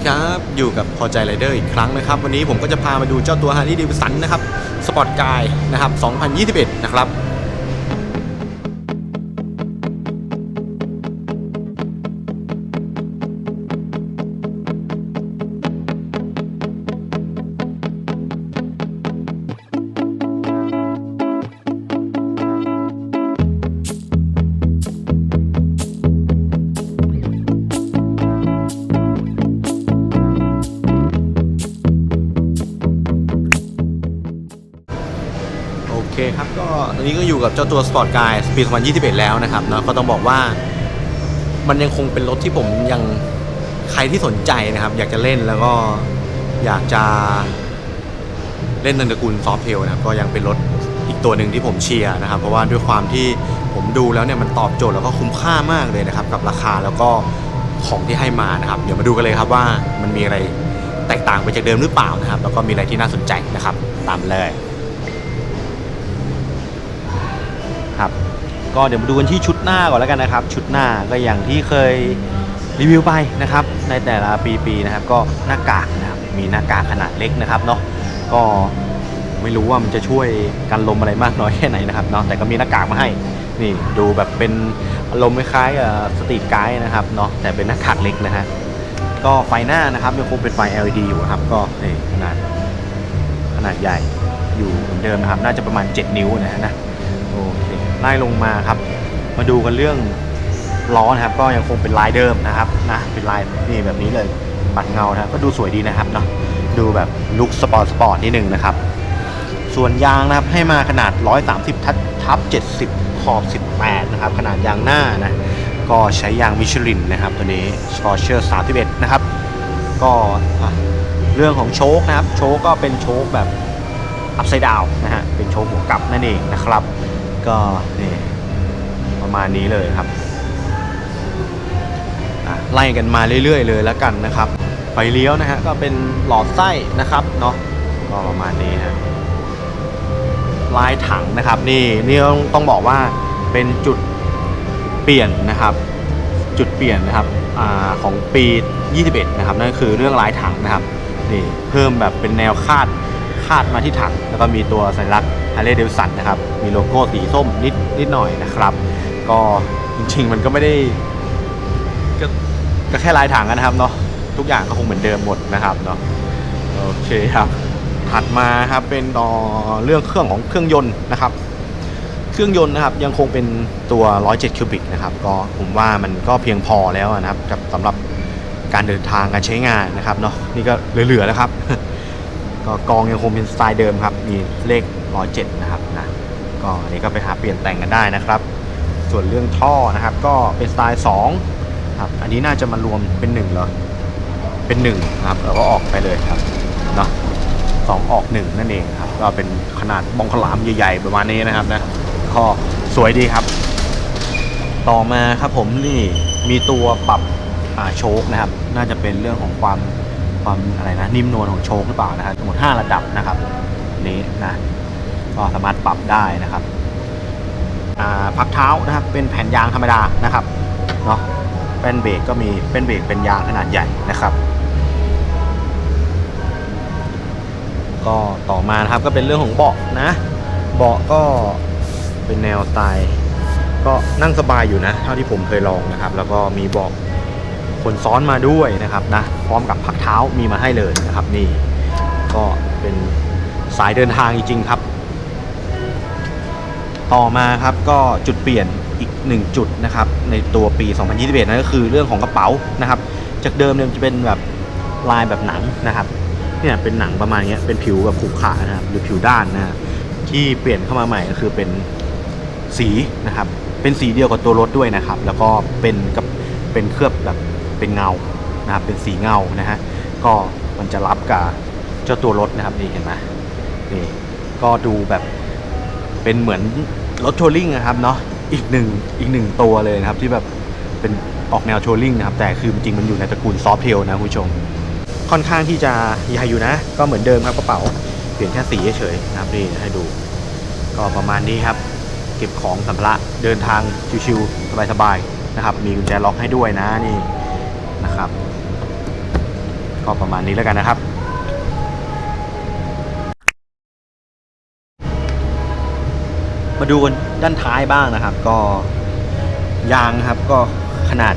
ดีครับอยู่กับพอใจไรเดอร์อีกครั้งนะครับ วันนี้ผมก็จะพามาดูเจ้าตัวฮาร์ลีเดวิสันนะครับสปอร์ตกายนะครับ 2021 นะครับ เคครับก็ตอนนี้ก็อยู่กับเจ้าตัวสปอร์ตกายปี2021 แล้วนะครับเนาะก็ต้องบอกว่า มันยังคงเป็นรถที่ผมยังใครที่สนใจนะครับ อยากจะเล่นแล้วก็อยากจะเล่นในตระกูลซอฟเทลนะครับก็ยังเป็นรถอีกตัวหนึ่งที่ผมเชียร์นะครับ เพราะว่าด้วยความที่ผมดูแล้วเนี่ยมันตอบโจทย์แล้วก็คุ้มค่ามากเลยนะครับ กับราคาแล้วก็ของที่ให้มานะครับ เดี๋ยวมาดูกันเลยครับว่ามันมีอะไรแตกต่างไปจากเดิมหรือเปล่านะครับ แล้วก็มีอะไรที่น่าสนใจนะครับ ตามเลย ก็เดี๋ยวมาดูกันที่ชุดหน้าก่อนแล้วกันนะครับ ชุดหน้าก็อย่างที่เคยรีวิวไปนะครับ ในแต่ละปีๆนะครับ ก็หน้ากากนะครับมีหน้ากากขนาดเล็กนะครับเนาะก็ไม่รู้ว่ามันจะช่วยกันลมอะไรมากน้อยแค่ไหนนะครับเนาะแต่ก็มีหน้ากากมาให้นี่ดูแบบเป็นอารมณ์คล้ายๆสตรีทไกด์นะครับเนาะแต่เป็นหน้ากากเล็กนะฮะก็ไฟหน้านะครับยังคงเป็นไฟ LED อยู่ครับ ก็นี่ขนาดขนาดใหญ่อยู่เหมือนเดิมนะครับ น่าจะประมาณ 7 นิ้วนะฮะนะ โอเคไล่ลงมาครับ มาดูกันเรื่องล้อนะครับ ก็ยังคงเป็นลายเดิมนะครับนะเป็นลายนี่แบบนี้เลยปัดเงานะครับก็ดูสวยดีนะครับเนาะดูแบบลุคสปอร์ตสปอร์ตนิดนึงนะครับ ส่วนยางนะครับให้มาขนาด 130 ทับทับ70 ขอบ 18 นะครับ ขนาดยางหน้านะ ก็ใช้ยางมิชลินนะครับตัวนี้ s c o r c h e r 31 นะครับ ก็เรื่องของโชคนะครับ โชคก็เป็นโชคแบบอัพไซด์ดาวนะฮะเป็นโชว์หัวกลับนั่นเองนะครับ ก็นี่ประมาณนี้เลยครับไล่กันมาเรื่อยๆ เลยแล้วกันนะครับ ไฟเลี้ยวนะฮะก็เป็นหลอดไส้นะครับเนาะก็ประมาณนี้ฮะลายถังนะครับ นี่นี่ต้องบอกว่าเป็นจุดเปลี่ยนนะครับ จุดเปลี่ยนนะครับอของปี 21 นะครับนั่นคือเรื่องลายถังนะครับนี่เพิ่มแบบเป็นแนวคาดาดมาที่ถัง แล้วก็มีตัวสัญลักษณ์ Harley Davidson นะครับ มีโลโก้สีส้มนิดนิดหน่อยนะครับ ก็จริงๆมันก็ไม่ได้ก็ก็แค่ลายถังนะครับเนาะทุกอย่างก็คงเหมือนเดิมหมดนะครับเนาะโอเคครับถัดมาครับเป็นต่อเรื่องเครื่องของเครื่องยนต์นะครับ เครื่องยนต์นะครับยังคงเป็นตัว 107 คิวบิกนะครับก็ผมว่ามันก็เพียงพอแล้วนะครับกับสำหรับการเดินทางการใช้งานนะครับเนาะนี่ก็เหลือๆแล้วครับ ก็กองยังคงเป็นสไตล์เดิมครับ มีเลข107นะครับนะก็อันนี้ก็ไปหาเปลี่ยนแต่งกันได้นะครับ ส่วนเรื่องท่อนะครับ ก็เป็นสไตล์2ครับอันนี้น่าจะมารวมเป็น1เหรอเป็น1นะครับแล้วก็ออกไปเลยครับเนาะสองออกหนึ่งนั่นเองครับ ก็เป็นขนาดบองขลามใหญ่ๆ ประมาณนี้นะครับนะก็สวยดีครับ ต่อมาครับผมนี่มีตัวปรับโชคนะครับ น่าจะเป็นเรื่องของความ ความอะไรนะนิ่มนวลของโชคหรือเปล่านะครับทั้งหมด5ระดับนะครับนี้นะก็สามารถปรับได้นะครับพักเท้านะครับเป็นแผ่นยางธรรมดานะครับเนาะเป็นเบรกก็มีเป็นเบรกเป็นยางขนาดใหญ่นะครับ ก็ต่อมานะครับก็เป็นเรื่องของเบาะนะเบาะก็เป็นแนวสไตล์ ก็นั่งสบายอยู่นะ เท่าที่ผมเคยลองนะครับ แล้วก็มีเบาะ คนซ้อนมาด้วยนะครับนะพร้อมกับพักเท้ามีมาให้เลยนะครับนี่ก็เป็นสายเดินทางจริงๆครับ ต่อมาครับก็จุดเปลี่ยนอีกหนึ่งจุดนะครับในตัวปี 2021นั่นก็คือเรื่องของกระเป๋านะครับ จากเดิมเนี่ยมันจะเป็นแบบลายแบบหนังนะครับเนี่ยเป็นหนังประมาณเนี้ยเป็นผิวแบบขรุขระนะครับหรือผิวด้านนะที่เปลี่ยนเข้ามาใหม่ก็คือเป็นสีนะครับเป็นสีเดียวกับตัวรถด้วยนะครับ แล้วก็เป็นกับเป็นเคลือบแบบ เป็นเงานะครับเป็นสีเงานะฮะก็มันจะรับกับเจ้าตัวรถนะครับนี่เห็นไหมนี่ก็ดูแบบเป็นเหมือนรถทัวริงนะครับเนาะอีกหนึ่งอีกหนึ่งตัวเลยนะครับที่แบบเป็นออกแนวทัวริงนะครับแต่คือจริงๆมันอยู่ในตระกูลซอฟเทลนะคุณผู้ชม ค่อนข้างที่จะใหญ่อยู่นะ ก็เหมือนเดิมครับกระเป๋าเปลี่ยนแค่สีเฉยๆนะครับนี่ให้ดู ก็ประมาณนี้ครับ เก็บของสัมภาระเดินทางชิวๆสบายๆนะครับ มีกุญแจล็อกให้ด้วยนะนี่ นะครับ ก็ประมาณนี้แล้วกันนะครับมาดูกันด้านท้ายบ้างนะครับ ก็ยางครับก็ขนาด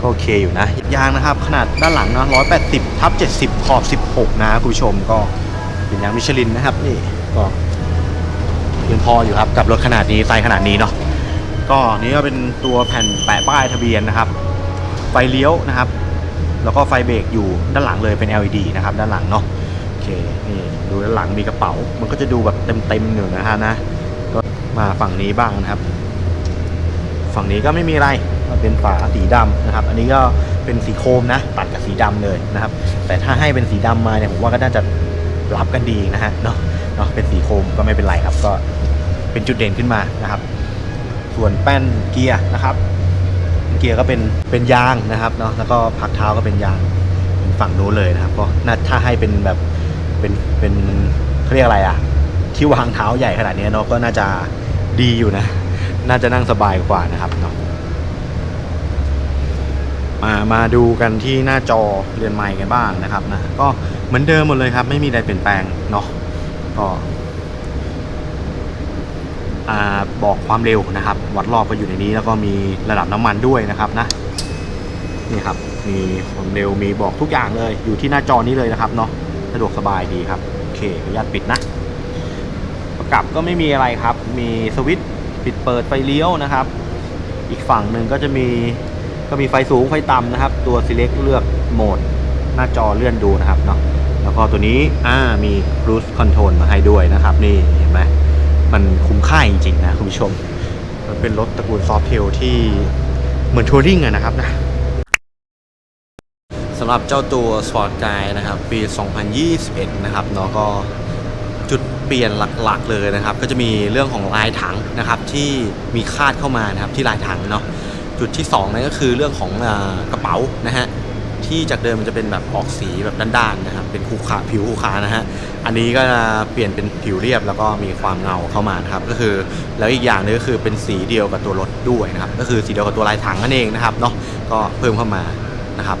ก็โอเคอยู่นะยางนะครับ ขนาดด้านหลังเนะ180ทับ70 ขอบ 16 นะคุณผู้ชมก็เป็นยางมิชลินนะครับนี่ก็เพียงพออยู่ครับกับรถขนาดนี้ไซส์ขนาดนี้เนาะก็นี้ก็เป็นตัวแผ่นแปะป้ายทะเบียนนะครับ ไฟเลี้ยวนะครับ แล้วก็ไฟเบรกอยู่ด้านหลังเลยเป็น LED นะครับด้านหลังเนาะโอเคนี่ดูด้านหลังมีกระเป๋า มันก็จะดูแบบเต็มๆอยู่นะฮะนะก็มาฝั่งนี้บ้างนะครับ ฝั่งนี้ก็ไม่มีอะไรเป็นฝาสีดำนะครับ อันนี้ก็เป็นสีโครมนะ ตัดกับสีดำเลยนะครับ แต่ถ้าให้เป็นสีดำมาเนี่ยผมว่าก็น่าจะรับกันดีนะฮะเนาะเนาะเป็นสีโครมก็ไม่เป็นไรครับ ก็เป็นจุดเด่นขึ้นมานะครับ ส่วนแป้นเกียร์นะครับ เกียร์ก็เป็นเป็นยางนะครับเนาะแล้วก็พักเท้าก็เป็นยางเป็นฝั่งนู้นเลยนะครับก็น่าถ้าให้เป็นแบบเป็นเป็นเขาเรียกอะไรอะที่วางเท้าใหญ่ขนาดนี้เนาะก็น่าจะดีอยู่นะ น่าจะนั่งสบายกว่านะครับเนาะมามาดูกันที่หน้าจอเรือนไม้กันบ้างนะครับนะก็เหมือนเดิมหมดเลยครับ ไม่มีอะไรเปลี่ยนแปลงเนาะก็ บอกความเร็วนะครับ วัดรอบก็อยู่ในนี้แล้วก็มีระดับน้ำมันด้วยนะครับนะนี่ครับมีความเร็วมีบอกทุกอย่างเลย อยู่ที่หน้าจอนี้เลยนะครับเนาะสะดวกสบายดีครับโอเคขออนุญาตปิดนะ ประกับก็ไม่มีอะไรครับ มีสวิตช์ปิดเปิดไฟเลี้ยวนะครับ อีกฝั่งหนึ่งก็จะมีก็มีไฟสูงไฟต่ำนะครับ ตัว select เลือกโหมด หน้าจอเลื่อนดูนะครับเนาะแล้วก็ตัวนี้อ่ามี cruise control มาให้ด้วยนะครับ นี่เห็นไหม มันคุ้มค่าจริงๆนะคุณผู้ชม มันเป็นรถตระกูลซอฟเทลที่เหมือนทัวริงอะนะครับนะสำหรับเจ้าตัว Sport Guide นะครับ ปี 2021 นะครับเนาะก็จุดเปลี่ยนหลักๆเลยนะครับ ก็จะมีเรื่องของลายถังนะครับที่มีคาดเข้ามานะครับที่ลายถังเนาะจุดที่2นั่นก็คือเรื่องของอกระเป๋านะฮะ ที่จากเดิมมันจะเป็นแบบออกสีแบบด้านๆนะครับ เป็นคูขาผิวคูขานะฮะ อันนี้ก็จะเปลี่ยนเป็นผิวเรียบแล้วก็มีความเงาเข้ามานะครับ ก็คือแล้วอีกอย่างนึงก็คือเป็นสีเดียวกับตัวรถด้วยนะครับ ก็คือสีเดียวกับตัวลายถังนั่นเองนะครับเนาะ ก็เพิ่มเข้ามานะครับ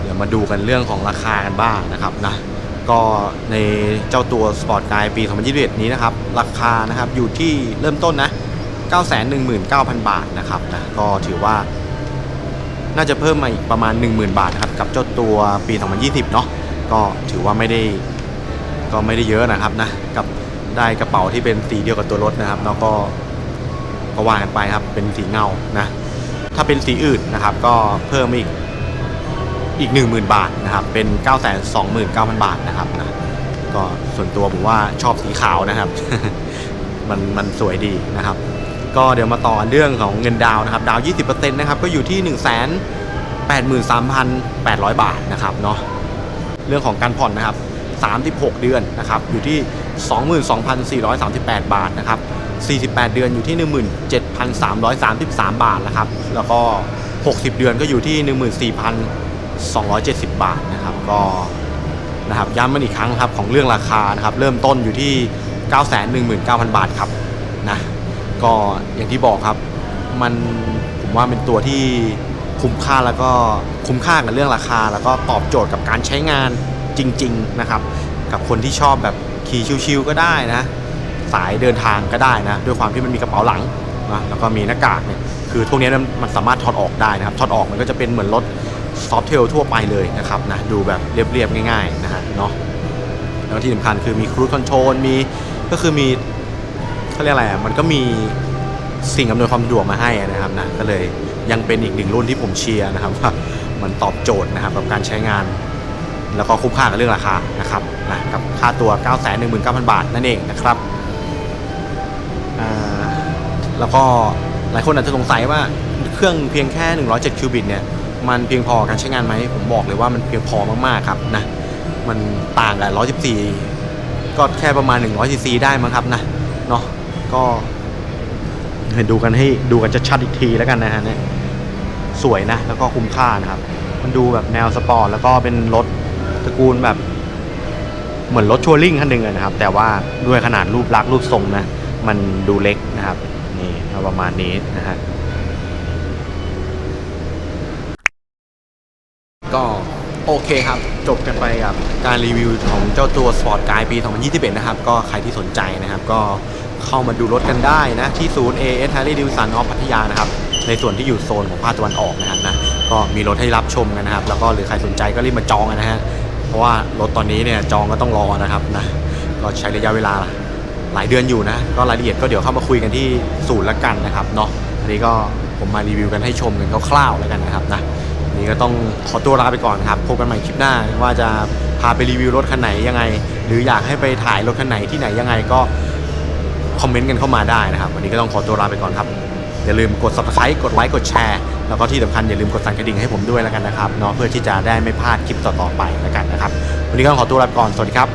เดี๋ยวมาดูกันเรื่องของราคากันบ้างนะครับนะ ก็ในเจ้าตัว Sport Guide ปี2021นี้นะครับ ราคานะครับอยู่ที่เริ่มต้นนะ919,000 บาทนะครับนะ ก็ถือว่า น่าจะเพิ่มมาอีกประมาณ 10,000 บาทนะครับกับเจ้าตัวปี 2020 เนาะก็ถือว่าไม่ได้ก็ไม่ได้เยอะนะครับนะกับได้กระเป๋าที่เป็นสีเดียวกับตัวรถนะครับแล้วก็ก็ว่ากันไปครับเป็นสีเงานะถ้าเป็นสีอื่นนะครับก็เพิ่มอีกอีก 10,000 บาทนะครับเป็น 929,000 บาทนะครับนะก็ส่วนตัวผมว่าชอบสีขาวนะครับ มันมันสวยดีนะครับ ก็เดี๋ยวมาต่อเรื่องของเงินดาวนะครับดาวน์20%นะครับก็อยู่ที่ 1 8 3 8 0 0 บาทนะครับเนาะเรื่องของการผ่อนนะครับ36 เดือนนะครับอยู่ที่ 22,438 บาทนะครับ48 เดือนอยู่ที่ 17,333 บาทนะครับแล้วก็ 60 เดือนก็อยู่ที่ 14,270 บาทนะครับก็นะครับย้ำมันอีกครั้งครับของเรื่องราคานะครับเริ่มต้นอยู่ที่ 919,000 บาทครับนะ ก็อย่างที่บอกครับ มันผมว่าเป็นตัวที่คุ้มค่าแล้วก็คุ้มค่ากับเรื่องราคา แล้วก็ตอบโจทย์กับการใช้งานจริง ๆนะครับ กับคนที่ชอบแบบขี่ชิวๆก็ได้นะ สายเดินทางก็ได้นะ ด้วยความที่มันมีกระเป๋าหลังนะแล้วก็มีหน้ากากเนี่ยคือพวกนี้มันสามารถถอดออกได้นะครับถอดออกมันก็จะเป็นเหมือนรถซอฟเทลทั่วไปเลยนะครับนะดูแบบเรียบๆง่าย ๆ นะฮะเนาะแล้วที่สำคัญคือมีครู i คอนโทรลมีก็คือมี เขาเรียกอะไรอะมันก็มีสิ่งอำนวยความสะดวกมาให้นะครับนะก็เลยยังเป็นอีกหนึ่งรุ่นที่ผมเชียร์นะครับว่ามันตอบโจทย์นะครับกับการใช้งาน แล้วก็คุ้มค่ากับเรื่องราคานะครับนะกับค่าตัว 9 1 9 0 0 0 บาทนั่นเองนะครับแล้วก็หลายคนอาจจะสงสัยว่าเครื่องเพียงแค่ 107 คิวบิตเนี่ยมันเพียงพอการใช้งานไหมผมบอกเลยว่ามันเพียงพอมากๆครับนะมันต่างกับ 114 ก็แค่ประมาณ100ซีซีได้มั้งครับนะเนาะ ก็ให้ดูกันให้ดูกันชัดๆอีกทีแล้วกันนะฮะเนี่ยสวยนะ แล้วก็คุ้มค่านะครับ มันดูแบบแนวสปอร์ตแล้วก็เป็นรถตระกูลแบบ เหมือนรถทัวริงคันหนึ่งนะครับ แต่ว่าด้วยขนาดรูปลักษณ์รูปทรงนะ มันดูเล็กนะครับ นี่ประมาณนี้นะฮะก็โอเคครับ จบกันไปกับการรีวิวของเจ้าตัว Sport Guide ปี 2021 นะครับ ก็ใครที่สนใจนะครับ ก็ เข้ามาดูรถกันได้นะ ที่ศูนย์ AS Harley Davidson of พัทยานะครับ ในส่วนที่อยู่โซนของภาคตะวันออกนะครับนะก็มีรถให้รับชมกันนะครับ แล้วก็หรือใครสนใจก็รีบมาจองกันนะฮะเพราะว่ารถตอนนี้เนี่ยจองก็ต้องรอนะครับนะก็ใช้ระยะเวลาหลายเดือนอยู่นะ ก็รายละเอียดก็เดี๋ยวเข้ามาคุยกันที่ศูนย์ละกันนะครับเนาะอันนี้ก็ผมมารีวิวกันให้ชมกันคร่าวๆแล้วกันนะครับนะนนี้ก็ต้องขอตัวลาไปก่อนครับพบกันใหม่คลิปหน้าว่าจะพาไปรีวิวรถคันไหนยังไง หรืออยากให้ไปถ่ายรถคันไหนที่ไหนยังไงก็ คอมเมนต์กันเข้ามาได้นะครับ วันนี้ก็ต้องขอตัวลาไปก่อนครับ อย่าลืมกด subscribe กดไลค์กดแชร์ แล้วก็ที่สำคัญอย่าลืมกดสั่นกระดิ่งให้ผมด้วยแล้วกันนะครับเนาะเพื่อที่จะได้ไม่พลาดคลิปต่อๆไปแล้วกันนะครับ วันนี้ก็ต้องขอตัวลาไปก่อนสวัสดีครับ